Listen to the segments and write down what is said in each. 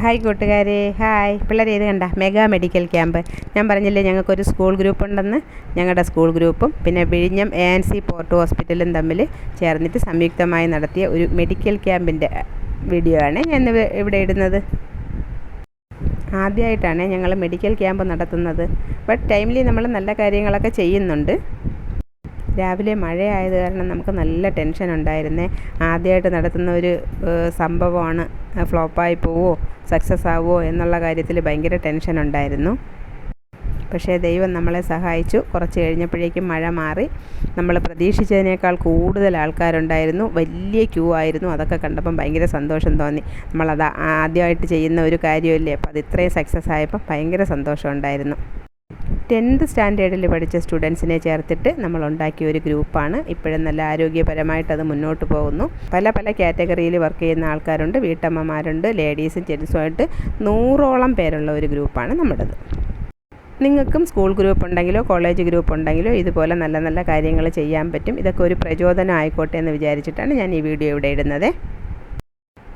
Hi കൂട്ടുകാരെ hi. പിള്ളേർ ഇത് കണ്ട മെഗാ മെഡിക്കൽ ക്യാമ്പ്. ഞാൻ പറഞ്ഞില്ലേ ഞങ്ങൾക്കൊരു സ്കൂൾ ഗ്രൂപ്പ് ഉണ്ടെന്ന്? ഞങ്ങളുടെ സ്കൂൾ ഗ്രൂപ്പും പിന്നെ വിഴിഞ്ഞം എ എൻ സി പോർട്ട് ഹോസ്പിറ്റലും തമ്മിൽ ചേർന്നിട്ട് സംയുക്തമായി നടത്തിയ ഒരു മെഡിക്കൽ ക്യാമ്പിന്റെ വീഡിയോ ആണ് ഞാൻ ഇവിടെ ഇടുന്നത്. ആദ്യമായിട്ടാണ് ഞങ്ങൾ മെഡിക്കൽ ക്യാമ്പ് നടത്തുന്നത്. ബട്ട് ടൈംലി നമ്മൾ നല്ല കാര്യങ്ങളൊക്കെ ചെയ്യുന്നുണ്ട്. രാവിലെ മഴയായത് കാരണം നമുക്ക് നല്ല ടെൻഷൻ ഉണ്ടായിരുന്നേ. ആദ്യമായിട്ട് നടത്തുന്ന ഒരു സംഭവമാണ് ഫ്ലോപ്പായി പോവോ സക്സസ് ആവുമോ എന്നുള്ള കാര്യത്തിൽ ഭയങ്കര ടെൻഷൻ ഉണ്ടായിരുന്നു. പക്ഷേ ദൈവം നമ്മളെ സഹായിച്ചു. കുറച്ച് കഴിഞ്ഞപ്പോഴേക്കും മഴ മാറി. നമ്മൾ പ്രതീക്ഷിച്ചതിനേക്കാൾ കൂടുതൽ ആൾക്കാരുണ്ടായിരുന്നു. വലിയ ക്യൂ ആയിരുന്നു. അതൊക്കെ കണ്ടപ്പം ഭയങ്കര സന്തോഷം തോന്നി. നമ്മളത് ആദ്യമായിട്ട് ചെയ്യുന്ന ഒരു കാര്യമല്ലേ? അപ്പോൾ അത് ഇത്രയും സക്സസ് ആയപ്പോൾ ഭയങ്കര സന്തോഷം ഉണ്ടായിരുന്നു. ടെൻത്ത് സ്റ്റാൻഡേർഡിൽ പഠിച്ച സ്റ്റുഡൻസിനെ ചേർത്തിട്ട് നമ്മൾ ഉണ്ടാക്കിയ ഒരു ഗ്രൂപ്പാണ്. ഇപ്പോഴും നല്ല ആരോഗ്യപരമായിട്ട് അത് മുന്നോട്ട് പോകുന്നു. പല പല കാറ്റഗറിയിൽ വർക്ക് ചെയ്യുന്ന ആൾക്കാരുണ്ട്. വീട്ടമ്മമാരുണ്ട് ലേഡീസും ജെൻസുമായിട്ട് നൂറോളം പേരുള്ള ഒരു ഗ്രൂപ്പാണ് നമ്മുടേത്. നിങ്ങൾക്കും സ്കൂൾ ഗ്രൂപ്പ് ഉണ്ടെങ്കിലോ കോളേജ് ഗ്രൂപ്പ് ഉണ്ടെങ്കിലോ ഇതുപോലെ നല്ല നല്ല കാര്യങ്ങൾ ചെയ്യാൻ പറ്റും. ഇതൊക്കെ ഒരു പ്രചോദനം ആയിക്കോട്ടെ എന്ന് വിചാരിച്ചിട്ടാണ് ഞാൻ ഈ വീഡിയോ ഇവിടെ ഇടുന്നത്.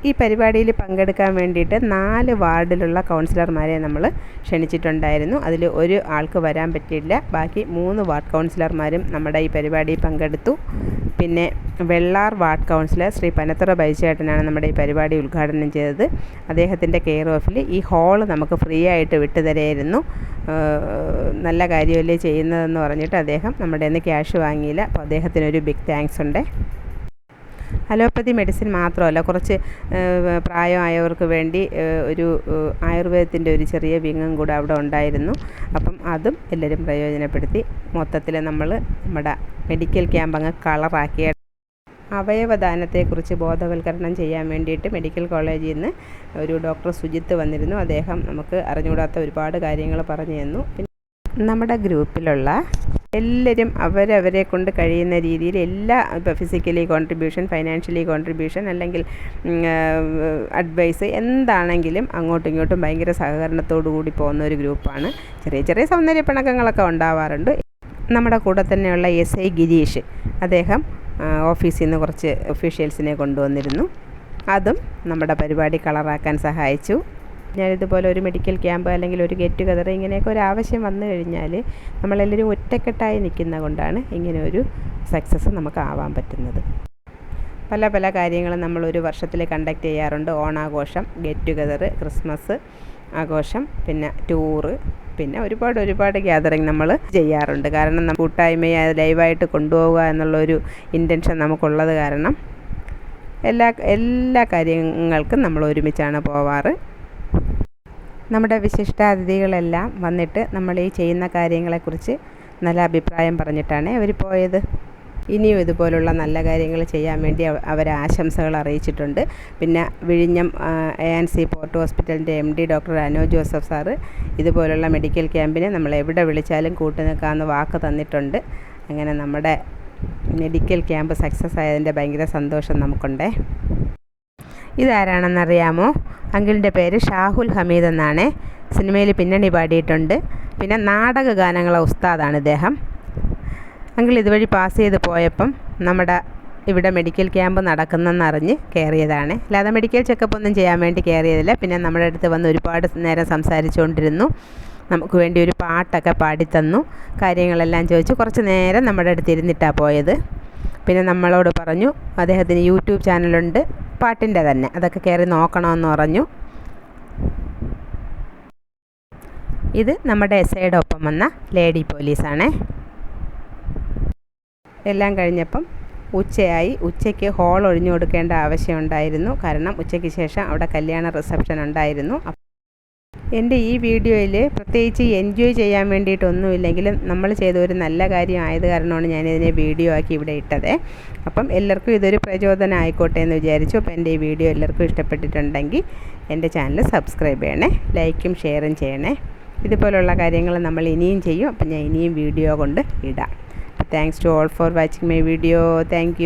ഈ പരിപാടിയിൽ പങ്കെടുക്കാൻ വേണ്ടിയിട്ട് നാല് വാർഡിലുള്ള കൗൺസിലർമാരെ നമ്മൾ ക്ഷണിച്ചിട്ടുണ്ടായിരുന്നു. അതിൽ ഒരു ആൾക്ക് വരാൻ പറ്റിയില്ല. ബാക്കി മൂന്ന് വാർഡ് കൗൺസിലർമാരും നമ്മുടെ ഈ പരിപാടിയിൽ പങ്കെടുത്തു. പിന്നെ വെള്ളാർ വാർഡ് കൗൺസിലർ ശ്രീ പനത്തറ ബൈച്ചേട്ടനാണ് നമ്മുടെ ഈ പരിപാടി ഉദ്ഘാടനം ചെയ്തത്. അദ്ദേഹത്തിന്റെ കെയർ ഓഫിൽ ഈ ഹാൾ നമുക്ക് ഫ്രീ ആയിട്ട് വിട്ടുതരായിരുന്നു. നല്ല കാര്യമല്ലേ ചെയ്യുന്നതെന്ന് പറഞ്ഞിട്ട് അദ്ദേഹം നമ്മുടെ ക്യാഷ് വാങ്ങിയില്ല. അപ്പോൾ അദ്ദേഹത്തിനൊരു ബിഗ് താങ്ക്സ് ഉണ്ട്. അലോപ്പതി മെഡിസിൻ മാത്രമല്ല കുറച്ച് പ്രായമായവർക്ക് വേണ്ടി ഒരു ആയുർവേദത്തിന്റെ ഒരു ചെറിയ വിങ്ങും കൂടെ അവിടെ ഉണ്ടായിരുന്നു. അപ്പം അതും എല്ലാവരും പ്രയോജനപ്പെടുത്തി. മൊത്തത്തിൽ നമ്മൾ നമ്മുടെ മെഡിക്കൽ ക്യാമ്പ് അങ്ങ് കളറാക്കിയ അവയവദാനത്തെക്കുറിച്ച് ബോധവൽക്കരണം ചെയ്യാൻ വേണ്ടിയിട്ട് മെഡിക്കൽ കോളേജിൽ നിന്ന് ഒരു ഡോക്ടർ സുജിത്ത് വന്നിരുന്നു. അദ്ദേഹം നമുക്ക് അറിഞ്ഞുകൂടാത്ത ഒരുപാട് കാര്യങ്ങൾ പറഞ്ഞു തന്നു. നമ്മുടെ ഗ്രൂപ്പിലുള്ള എല്ലാവരും അവരവരെ കൊണ്ട് കഴിയുന്ന രീതിയിൽ എല്ലാ ഇപ്പോൾ ഫിസിക്കലി കോൺട്രിബ്യൂഷൻ ഫൈനാൻഷ്യലി കോൺട്രിബ്യൂഷൻ അല്ലെങ്കിൽ അഡ്വൈസ് എന്താണെങ്കിലും അങ്ങോട്ടും ഇങ്ങോട്ടും ഭയങ്കര സഹകരണത്തോടു കൂടി പോകുന്ന ഒരു ഗ്രൂപ്പാണ് ചെറിയ ചെറിയ സൗന്ദര്യ പിണക്കങ്ങളൊക്കെ ഉണ്ടാവാറുണ്ട്. നമ്മുടെ കൂടെ തന്നെയുള്ള എസ് ഐ ഗിരീഷ് അദ്ദേഹം ഓഫീസിൽ നിന്ന് കുറച്ച് ഒഫീഷ്യൽസിനെ കൊണ്ടുവന്നിരുന്നു. അതും നമ്മുടെ പരിപാടി കളറാക്കാൻ സഹായിച്ചു. ഞാനിതുപോലെ ഒരു മെഡിക്കൽ ക്യാമ്പ് അല്ലെങ്കിൽ ഒരു ഗെറ്റ് ടുഗദർ ഇങ്ങനെയൊക്കെ ഒരു ആവശ്യം വന്നു കഴിഞ്ഞാൽ നമ്മളെല്ലാവരും ഒറ്റക്കെട്ടായി നിൽക്കുന്ന കൊണ്ടാണ് ഇങ്ങനെ ഒരു സക്സസ് നമുക്ക് ആവാൻ പറ്റുന്നത്. പല പല കാര്യങ്ങളും നമ്മൾ ഒരു വർഷത്തിൽ കണ്ടക്ട് ചെയ്യാറുണ്ട്. ഓണാഘോഷം ഗെറ്റ് ടുഗദർ ക്രിസ്മസ് ആഘോഷം പിന്നെ ടൂറ് പിന്നെ ഒരുപാട് ഒരുപാട് ഗ്യാതറിങ് നമ്മൾ ചെയ്യാറുണ്ട്. കാരണം നമ്മൾ കൂട്ടായ്മയെ ലൈവായിട്ട് കൊണ്ടുപോവുക എന്നുള്ളൊരു ഇന്റൻഷൻ നമുക്കുള്ളത് കാരണം എല്ലാ എല്ലാ കാര്യങ്ങൾക്കും നമ്മൾ ഒരുമിച്ചാണ് പോവാറ്. നമ്മുടെ വിശിഷ്ടാതിഥികളെല്ലാം വന്നിട്ട് നമ്മൾ ഈ ചെയ്യുന്ന കാര്യങ്ങളെക്കുറിച്ച് നല്ല അഭിപ്രായം പറഞ്ഞിട്ടാണ് അവർ പോയത്. ഇനിയും ഇതുപോലുള്ള നല്ല കാര്യങ്ങൾ ചെയ്യാൻ വേണ്ടി അവർ ആശംസകൾ അറിയിച്ചിട്ടുണ്ട്. പിന്നെ വിഴിഞ്ഞം എ ആൻ സി പോർട്ട് ഹോസ്പിറ്റലിന്റെ എം ഡി ഡോക്ടർ അനോ ജോസഫ് സാറ് ഇതുപോലുള്ള മെഡിക്കൽ ക്യാമ്പിന് നമ്മൾ എവിടെ വിളിച്ചാലും കൂട്ടു നിൽക്കാമെന്ന് വാക്ക് തന്നിട്ടുണ്ട്. അങ്ങനെ നമ്മുടെ മെഡിക്കൽ ക്യാമ്പ് സക്സസ് ആയതിന്റെ ഭയങ്കര സന്തോഷം നമുക്കുണ്ടേ. ഇതാരാണെന്നറിയാമോ? അങ്കിളിന്റെ പേര് ഷാഹുൽ ഹമീദ് എന്നാണ്. സിനിമയിൽ പിന്നണി പാടിയിട്ടുണ്ട്. പിന്നെ നാടക ഗാനങ്ങളെ ഉസ്താദാണ് ഇദ്ദേഹം. അങ്കിൾ ഇതുവഴി പാസ് ചെയ്ത് പോയപ്പം നമ്മുടെ ഇവിടെ മെഡിക്കൽ ക്യാമ്പ് നടക്കുന്നെന്നറിഞ്ഞ് കയറിയതാണ്. അല്ലാതെ മെഡിക്കൽ ചെക്കപ്പ് ഒന്നും ചെയ്യാൻ വേണ്ടി കയറിയതില്ല. പിന്നെ നമ്മുടെ അടുത്ത് വന്ന് ഒരുപാട് നേരം സംസാരിച്ചുകൊണ്ടിരുന്നു. നമുക്ക് വേണ്ടി ഒരു പാട്ടൊക്കെ പാടിത്തന്നു. കാര്യങ്ങളെല്ലാം ചോദിച്ചു. കുറച്ച് നേരം നമ്മുടെ അടുത്ത് ഇരുന്നിട്ടാണ് പോയത്. പിന്നെ നമ്മളോട് പറഞ്ഞു അദ്ദേഹത്തിന് യൂട്യൂബ് ചാനലുണ്ട് പാട്ടിന്റെ തന്നെ. അതൊക്കെ കയറി നോക്കണമെന്ന് പറഞ്ഞു. ഇത് നമ്മുടെ എസ് ഐയുടെ ഒപ്പം വന്ന ലേഡി പോലീസാണേ. എല്ലാം കഴിഞ്ഞപ്പം ഉച്ചയായി. ഉച്ചയ്ക്ക് ഹോൾ ഒഴിഞ്ഞു കൊടുക്കേണ്ട ആവശ്യമുണ്ടായിരുന്നു കാരണം ഉച്ചയ്ക്ക് ശേഷം അവിടെ കല്യാണ റിസപ്ഷൻ ഉണ്ടായിരുന്നു. എന്റെ ഈ വീഡിയോയിൽ പ്രത്യേകിച്ച് എൻജോയ് ചെയ്യാൻ വേണ്ടിയിട്ടൊന്നുമില്ലെങ്കിലും നമ്മൾ ചെയ്ത ഒരു നല്ല കാര്യം ആയത് കാരണമാണ് ഞാനിതിനെ വീഡിയോ ആക്കി ഇവിടെ ഇട്ടത്. അപ്പം എല്ലാവർക്കും ഇതൊരു പ്രചോദനം ആയിക്കോട്ടെ എന്ന് വിചാരിച്ചു. അപ്പോൾ എന്റെ ഈ വീഡിയോ എല്ലാവർക്കും ഇഷ്ടപ്പെട്ടിട്ടുണ്ടെങ്കിൽ എന്റെ ചാനൽ സബ്സ്ക്രൈബ് ചെയ്യണേ ലൈക്കും ഷെയറും ചെയ്യണേ. ഇതുപോലുള്ള കാര്യങ്ങൾ നമ്മൾ ഇനിയും ചെയ്യും. അപ്പം ഞാൻ ഇനിയും വീഡിയോ കൊണ്ട് ഇടാം. Thanks to all for watching my video thank